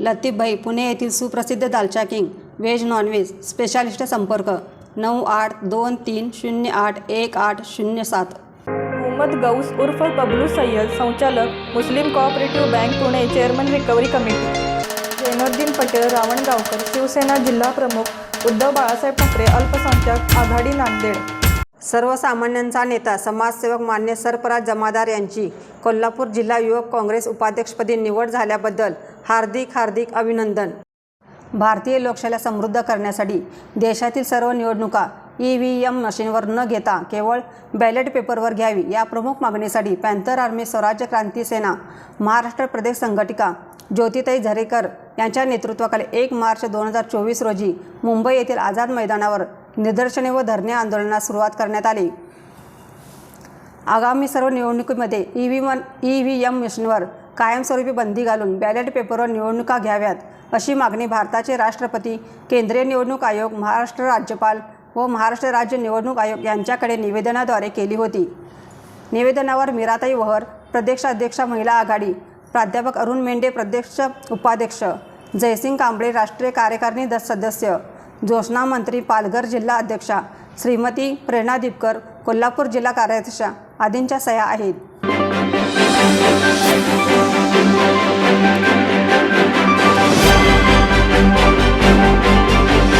लतीफभाई पुणे येथील सुप्रसिद्ध दालचा king veg non veg specialist संपर्क नऊ आठ दोन तीन शून्य आठ एक आठ शून्य सात. मोहम्मद गौस उर्फ बबलू सय्यद संचालक Muslim cooperative bank Pune chairman recovery committee Zainuddin Patel Ravangaonkar Shiv Sena जिल्हा प्रमुख उद्धव बाळासाहेब ठाकरे अल्पसंख्याक आघाडी नांदेड. सर्वसामान्यांचा नेता समाजसेवक मान्य सरफराज जमादार यांची कोल्हापूर जिल्हा युवक काँग्रेस उपाध्यक्षपदी निवड झाल्याबद्दल हार्दिक हार्दिक अभिनंदन. भारतीय लोकशाहीला समृद्ध करण्यासाठी देशातील सर्व निवडणुका ई व्ही एम मशीनवर न घेता केवळ बॅलेट पेपरवर घ्यावी या प्रमुख मागणीसाठी पॅन्थर आर्मी स्वराज्य क्रांती सेना महाराष्ट्र प्रदेश संघटिका ज्योतिताई झरेकर यांच्या नेतृत्वाखाली एक मार्च दोन हजार चोवीस रोजी मुंबई येथील आझाद मैदानावर निदर्शने व धरणे आंदोलनास सुरुवात करण्यात आली. आगामी सर्व निवडणुकीमध्ये ई व्ही मन ई व्ही एम मशीनवर कायमस्वरूपी बंदी घालून बॅलेट पेपरवर निवडणुका घ्याव्यात अशी मागणी भारताचे राष्ट्रपती केंद्रीय निवडणूक आयोग महाराष्ट्र राज्यपाल व महाराष्ट्र राज्य निवडणूक आयोग यांच्याकडे निवेदनाद्वारे केली होती. निवेदनावर मीराताई वहर प्रदेशाध्यक्षा महिला आघाडी प्राध्यापक अरुण मेंढे प्रदेश उपाध्यक्ष जयसिंग कांबळे राष्ट्रीय कार्यकारिणी द सदस्य जोशना मंत्री पालघर जिल्हा अध्यक्षा श्रीमती प्रेरणा दीपकर कोल्हापूर जिल्हा कार्याध्यक्ष आदींच्या सह्या आहेत.